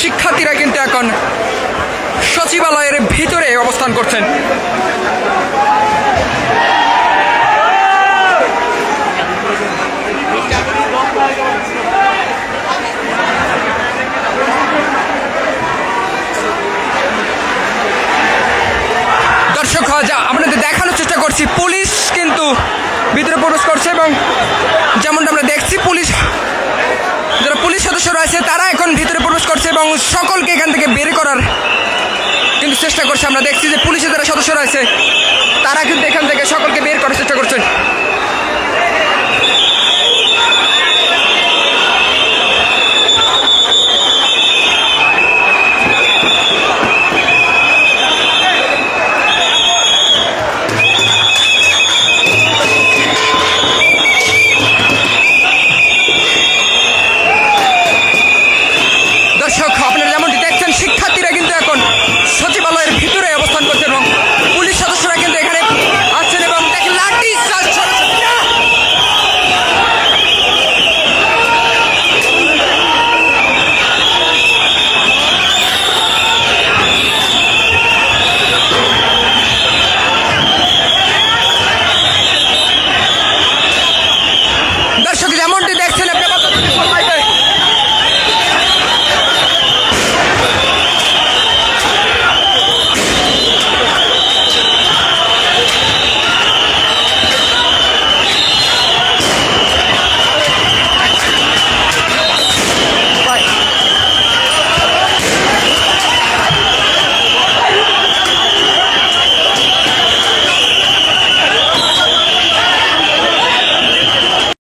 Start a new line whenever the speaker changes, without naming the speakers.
শিক্ষার্থীরা কিন্তু এখন সচিবালয়ের ভিতরে অবস্থান করছেন। দর্শক আপনাদের দেখানোর চেষ্টা করছি, পুলিশ কিন্তু ভিতরে প্রবেশ করছে এবং যেমনটা আমরা দেখছি, পুলিশ, যারা পুলিশ সদস্য রয়েছে, তারা করছে এবং সকলকে এখান থেকে বের করার কিন্তু চেষ্টা করছে। আমরা দেখছি যে পুলিশের যারা সদস্য রয়েছে, তারা কিন্তু এখান থেকে সকলকে বের করার চেষ্টা করছে।